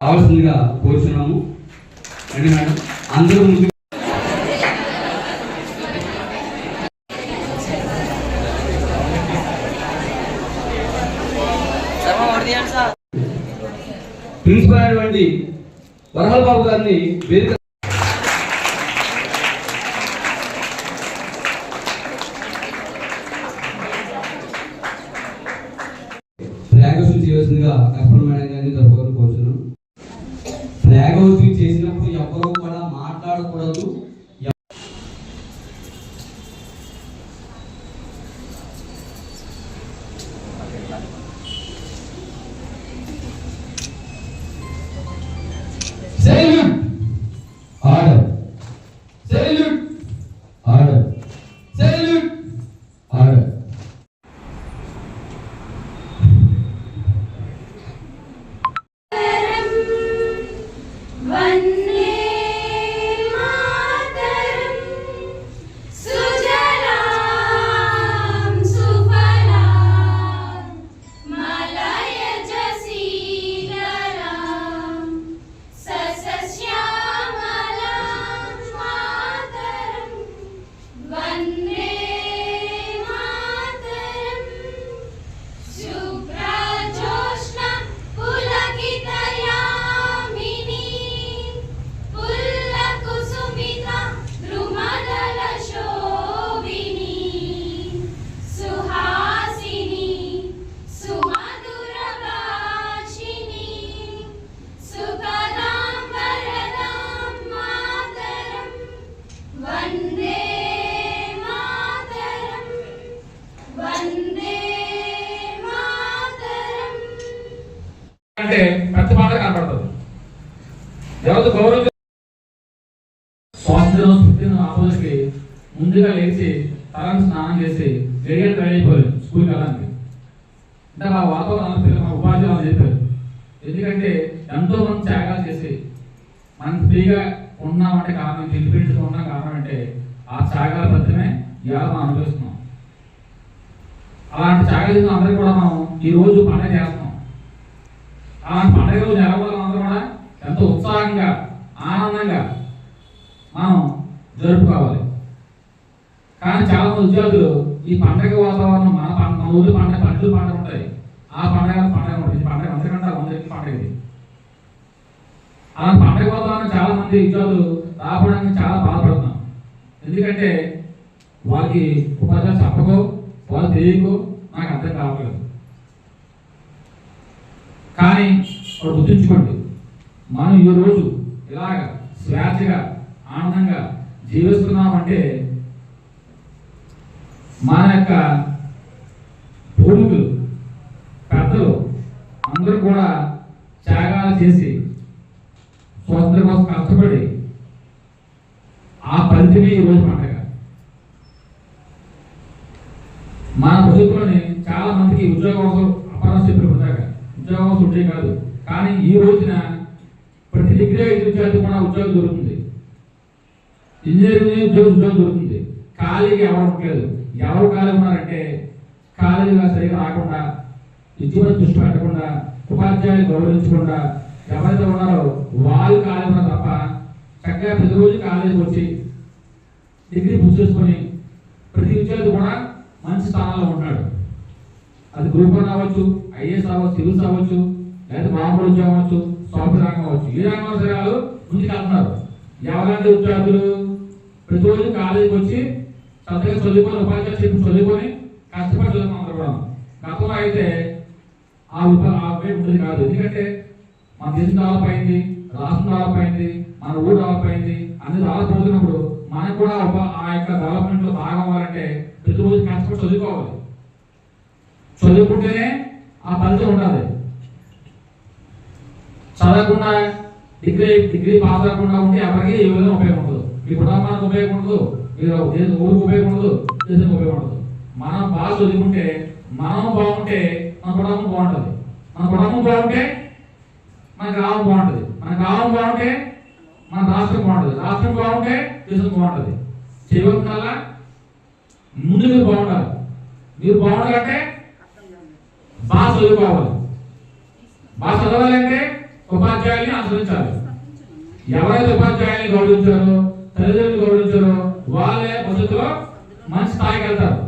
కావాల్సిందిగా కోరుతున్నాము రండి మేడం. అందరూ ముందు ప్రిన్సిపల్ అయినటువంటి వరహల్ బాబు గారిని వేదిక ఫ్లాగ్ హౌస్ చేయవలసిందిగా కల్పన మేడం గారిని తరపుగా కోరుతున్నాం ఫ్లాగ్ హౌస్ అంటే ప్రతిపాదన కనపడుతుంది ఎవరు గౌరవం స్వాస్థ్యం స్ఫూర్తిని ఆపోజిట్కి ముందుగా లేచి తలని స్నానం చేసి రెడీ రెడీ స్కూల్కి వెళ్ళడానికి అంటే మా వాతావరణం పిల్లలు మా ఉపాధ్యాయులు చెప్పారు. ఎందుకంటే ఎంతో మంది త్యాగాలు చేసి మనం ఫ్రీగా ఉన్నామంటే కారణం ఇండిపెండెంట్గా ఉన్నాం కారణం అంటే ఆ త్యాగాల ఫలితమే ఇవాళ మనం అనుభవిస్తున్నాం. అలాంటి త్యాగాలు అందరికీ కూడా మనం ఈ రోజు పండుగ చేస్తున్నాం ఆ పండుగ రోజు నెలవాళ్ళం అందరూ కూడా ఎంతో ఉత్సాహంగా ఆనందంగా మనం జరుపుకోవాలి. కానీ చాలా మంది విద్యార్థులు ఈ పండగ వాతావరణం మన మన ఊరి పండగ పండుగ పండుగ ఉంటాయి. ఆ పండగ పండగ ఉంటుంది ఈ పండగ అందరికంటే అందరికీ పండగ అలా పండగ వాతావరణం చాలా మంది ఉద్యోగులు రావడానికి చాలా బాధపడుతున్నాం ఎందుకంటే వాళ్ళకి ఉపాధ్యాయులు చెప్పకో వాళ్ళు తెలియకో నాకు అర్థం కావట్లేదు. కానీ ఒకటి గుర్తుంచుకోండి మనం ఈ రోజు ఇలాగ స్వేచ్ఛగా ఆనందంగా జీవిస్తున్నామంటే మన యొక్క పూర్వీకులు పెద్దలు అందరూ కూడా త్యాగాలు చేసి స్వతంత్ర కోసం కష్టపడి ఆ ఫలితమే ఈ రోజు పండగ. మన ప్రభుత్వంలోని చాలా మందికి ఉద్యోగ అవసరం అపరాధ చెప్పిన ఉద్యోగం అవసరం కాదు. కానీ ఈ రోజున ప్రతి డిగ్రీ ఐదు విద్యార్థి కూడా ఉద్యోగం దొరుకుతుంది. ఇంజనీరింగ్ ఉద్యోగం ఉద్యోగం దొరుకుతుంది. ఖాళీగా ఎవరు ఎవరు ఖాళీ ఉన్నారంటే ఖాళీగా సరిగా రాకుండా విద్యపై దృష్టి పెట్టకుండా ఉపాధ్యాయులు గౌరవించకుండా ఎవరైతే ఉన్నారో వాళ్ళు ఖాళీ ఉన్నారు తప్ప చక్కగా ప్రతిరోజు కాలేజీకి వచ్చి డిగ్రీ పూర్తి చేసుకొని ప్రతి విద్యార్థి కూడా మంచి స్థానంలో ఉన్నాడు. అది గ్రూప్ వన్ అవ్వచ్చు ఐఏఎస్ అవ్వచ్చు సివిల్స్ అవ్వచ్చు లేదా మామూలు ఉద్యోగం అవ్వచ్చు సాఫ్ట్వేర్ రంగం అవ్వచ్చు. ఈ రంగం సరే వాళ్ళు ముందుకు వెళ్తున్నారు ఎవరంటే విద్యార్థులు? ప్రతిరోజు కాలేజీకి వచ్చి చక్కగా చదువుకొని ఉపాధ్యాయులు చెప్పి చదువుకొని కష్టపడి చదువుకుని అందరూ కూడా గతంలో అయితే ఆ ఉపాధి ఆ ఉపయోగం ఉండేది కాదు. ఎందుకంటే మన దేశం డెవలప్ అయింది రాష్ట్రం డెవలప్ అయింది మన ఊరు డెవలప్ అయింది అన్ని డెవలప్ అవుతున్నప్పుడు మనకు కూడా ఆ యొక్క డెవలప్మెంట్లో భాగం అవ్వాలంటే ప్రతిరోజు కష్టపడి చదువుకోవాలి. చదువుకుంటేనే ఆ ఫలితం ఉండాలి. చదవకుండా డిగ్రీ డిగ్రీ పాస్ అవ్వకుండా ఉంటే ఎవరికి ఏ విధంగా ఉపయోగం ఉండదు. మీ కుటుంబానికి ఉపయోగం ఉండదు మీరు ఊరికి ఉపయోగం ఉండదు దేశానికి ఉపయోగం ఉండదు. మనం బాగా చదువుకుంటే మనం బాగుంటే మన కుటుంబం బాగుంటుంది. మన కుటుంబం బాగుంటే మన గ్రామం బాగుంటుంది. మన గ్రామం బాగుంటే మన రాష్ట్రం బాగుంటుంది. రాష్ట్రం బాగుంటే దేశం బాగుంటుంది. చేయవలసిందల్లా ముందు మీరు బాగుండాలి. మీరు బాగుండాలంటే బాగా చదువుకోవాలి. బాగా చదవాలంటే ఉపాధ్యాయుల్ని అనుసరించాలి ఎవరైతే ఉపాధ్యాయుల్ని గౌరవించారో తల్లిదండ్రులు గౌరవించారో వాళ్ళే భవిష్యత్తులో మంచి స్థాయికి వెళ్తారు.